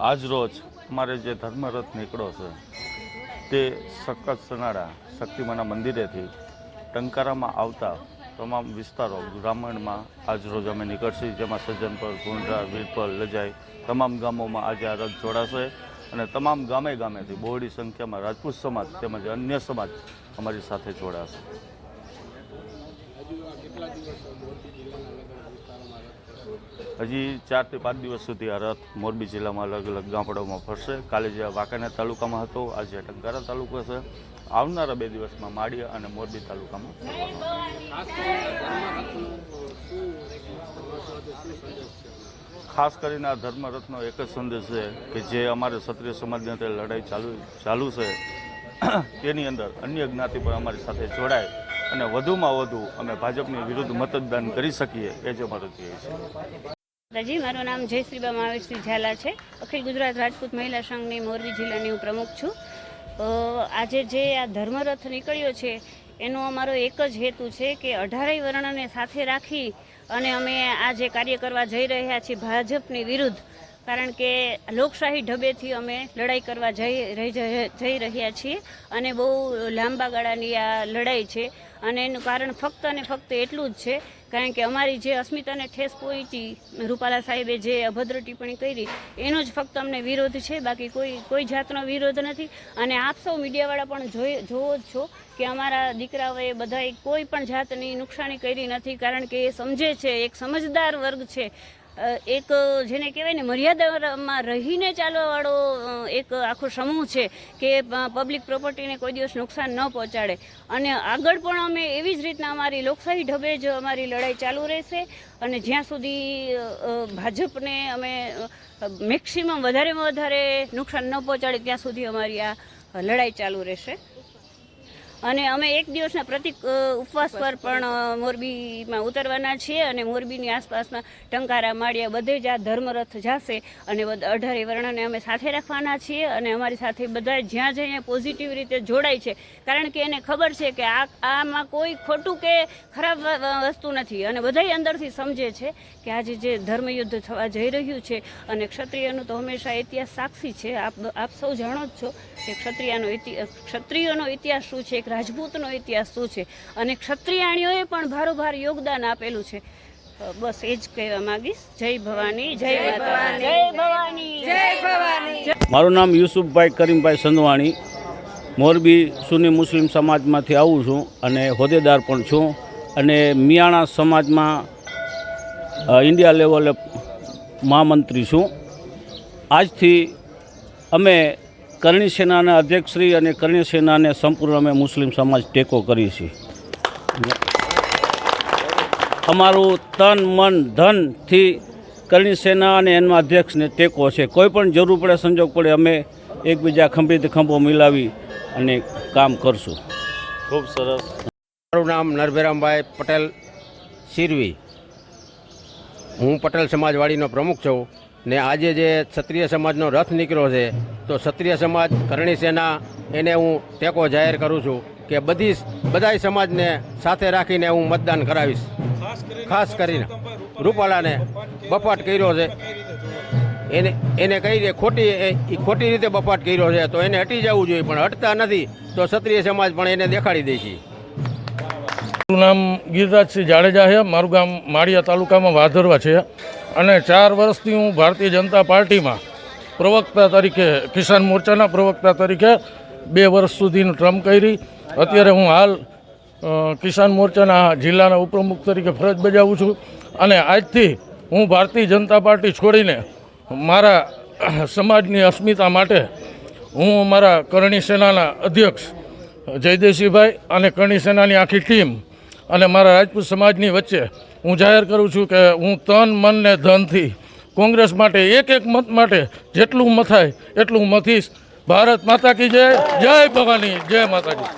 આજ રોજ અમારે જે ધર્મરથ નીકળ્યો છે, તે સખત સનાડા શક્તિમાના મંદિરેથી ટંકારામાં આવતા તમામ વિસ્તારો ગ્રામીણમાં આજરોજ અમે નીકળશી, જેમાં સજ્જનપર ગુંડરા, વીરપર, લજાઈ તમામ ગામોમાં આજે આ રથ જોડાશે અને તમામ ગામે ગામેથી બહોળી સંખ્યામાં રાજપૂત સમાજ તેમજ અન્ય સમાજ અમારી સાથે જોડાશે. હજી ચારથી પાંચ દિવસ સુધી આ રથ મોરબી જિલ્લામાં અલગ અલગ ગામડાઓમાં ફરશે. કાલે જે વાંકાનેર તાલુકામાં હતો, આજે ટંકારા તાલુકો છે. આવનારા બે દિવસમાં માળિયા અને મોરબી તાલુકામાં ખાસ કરીને આ ધર્મરથનો એક જ સંદેશ છે કે જે અમારે ક્ષત્રિય સમાજની અંદર લડાઈ ચાલુ ચાલુ છે. તેની અંદર અન્ય જ્ઞાતિ પણ અમારી સાથે જોડાય. અને વધુમાં વધુ અમે ભાજપની વિરુદ્ધ મતદાન કરી શકીએ એ જ અમારો ધ્યેય છે. દાદાજી, મારું નામ જયશ્રીબા મહાવીરસિંહ ઝાલા છે. અખિલ ગુજરાત રાજપૂત મહિલા સંઘની મોરબી જિલ્લાની હું પ્રમુખ છું. આજે જે આ ધર્મરથ નીકળ્યો છે, એનો અમારો એક જ હેતુ છે કે અઢારેય વર્ણને સાથે રાખી અને અમે આ જે કાર્ય કરવા જઈ રહ્યા છીએ ભાજપની વિરુદ્ધ કારણ કે લોકશાહી ઢબેથી અમે લડાઈ કરવા જઈ જઈ- રહ્યા છીએ અને બહુ લાંબા ગાળાની આ લડાઈ છે. અને એનું કારણ ફક્ત અને ફક્ત એટલું જ છે, કારણ કે અમારી જે અસ્મિતાને ઠેસ પહોંચી રૂપાલા સાહેબે જે અભદ્ર ટિપ્પણી કરી, એનો જ ફક્ત અમને વિરોધ છે. બાકી કોઈ કોઈ જાતનો વિરોધ નથી. અને આપ સૌ મીડિયાવાળા પણ જોઈ જોવો જ છો કે અમારા દીકરાઓએ બધાએ કોઈ પણ જાતની નુકસાની કરી નથી, કારણ કે એ સમજે છે, એક સમજદાર વર્ગ છે. એક, જેને કહેવાય ને, મર્યાદામાં રહીને ચાલવાવાળો એક આખો સમૂહ છે કે પબ્લિક પ્રોપર્ટીને કોઈ દિવસ નુકસાન ન પહોંચાડે. અને આગળ પણ અમે એવી જ રીતના અમારી લોકશાહી ઢબે જ અમારી લડાઈ ચાલુ રહેશે અને જ્યાં સુધી ભાજપને અમે મેક્સિમમ વધારેમાં વધારે નુકસાન ન પહોંચાડે, ત્યાં સુધી અમારી આ લડાઈ ચાલુ રહેશે. અને અમે એક દિવસના પ્રતિક ઉપવાસ પર પણ મોરબીમાં ઉતરવાના છીએ અને મોરબીની આસપાસના ટંકારા, માળિયા બધે જ આ ધર્મરથ જશે અને બધ- અઢારે વર્ણને અમે સાથે રાખવાના છીએ અને અમારી સાથે બધા જ્યાં જ્યાં પોઝિટિવ રીતે જોડાય છે. કારણ કે એને ખબર છે કે આ, આમાં કોઈ ખોટું કે ખરાબ વસ્તુ નથી. અને બધાય અંદરથી સમજે છે કે આજે જે ધર્મયુદ્ધ થવા જઈ રહ્યું છે અને ક્ષત્રિયનું તો હંમેશા ઇતિહાસ સાક્ષી છે. આપ આપ સૌ જાણો જ છો કે ક્ષત્રિયાનો ક્ષત્રિયોનો ઇતિહાસ શું છે? રાજપૂતનો ઇતિહાસ શું છે? અને ક્ષત્રિયાણીઓએ પણ ભારોભાર યોગદાન આપેલું છે. બસ એ જ કહેવા માંગીશ. જય ભવાની જય માતા જય ભવાની. જય ભવાની. મારું નામ યુસુફભાઈ કરીમભાઈ સંધવાણી મોરબી સુની મુસ્લિમ સમાજમાંથી આવું છું અને હોદ્દેદાર પણ છું. અને મિયાણા સમાજમાં ઇન્ડિયા લેવલે મહામંત્રી છું. આજથી અમે કરણી સેનાના અધ્યક્ષશ્રી અને કરણી સેનાને સંપૂર્ણ અમે મુસ્લિમ સમાજ ટેકો કરીએ છીએ. અમારું તન, મન ધનથી કરણી સેના અને એના અધ્યક્ષને ટેકો છે. કોઈ પણ જરૂર પડે, સંજોગ પડે, અમે એકબીજા ખંભેથી ખંભો મિલાવી અને કામ કરશું. ખૂબ સરસ. મારું નામ નરભેરામભાઈ પટેલ સિરવી હું પટેલ સમાજવાડીનો પ્રમુખ છું. ને આજે જે ક્ષત્રિય સમાજનો રથ નીકળ્યો છે તો ક્ષત્રિય સમાજ કરણી સેના એને હું ટેકો જાહેર કરું છું કે બધી બધાય સમાજને સાથે રાખીને હું મતદાન કરાવીશ. ખાસ કરીને રૂપાલાને બફાટ કર્યો છે. એને એને કઈ રીતે ખોટી એ ખોટી રીતે બફાટ કર્યો છે તો એને હટી જવું જોઈએ પણ હટતા નથી તો ક્ષત્રિય સમાજ પણ એને દેખાડી દે છે. મારું નામ ગિરિરાજસિંહ જાડેજા છે. મારું ગામ માળિયા તાલુકામાં વાધરવા છે. અને ચાર વર્ષથી હું ભારતીય જનતા પાર્ટીમાં પ્રવક્તા તરીકે, કિસાન મોરચાના પ્રવક્તા તરીકે બે વર્ષ સુધીનું ટ્રમ કરી. અત્યારે હું હાલ કિસાન મોરચાના જિલ્લાના ઉપપ્રમુખ તરીકે ફરજ બજાવું છું. અને આજથી હું ભારતીય જનતા પાર્ટી છોડીને મારા સમાજની અસ્મિતા માટે હું મારા કરણી સેનાના અધ્યક્ષ જયદેવસિંહભાઈ અને કરણી સેનાની આખી ટીમ અને મારા રાજપૂત સમાજની વચ્ચે હું જાહેર કરું છું કે હું તન, મન ને ધનથી કોંગ્રેસ માટે એક એક મત માટે જેટલું મથાય એટલું મથીશ. ભારત માતા કી જય જય ભવાની, જય માતાજી.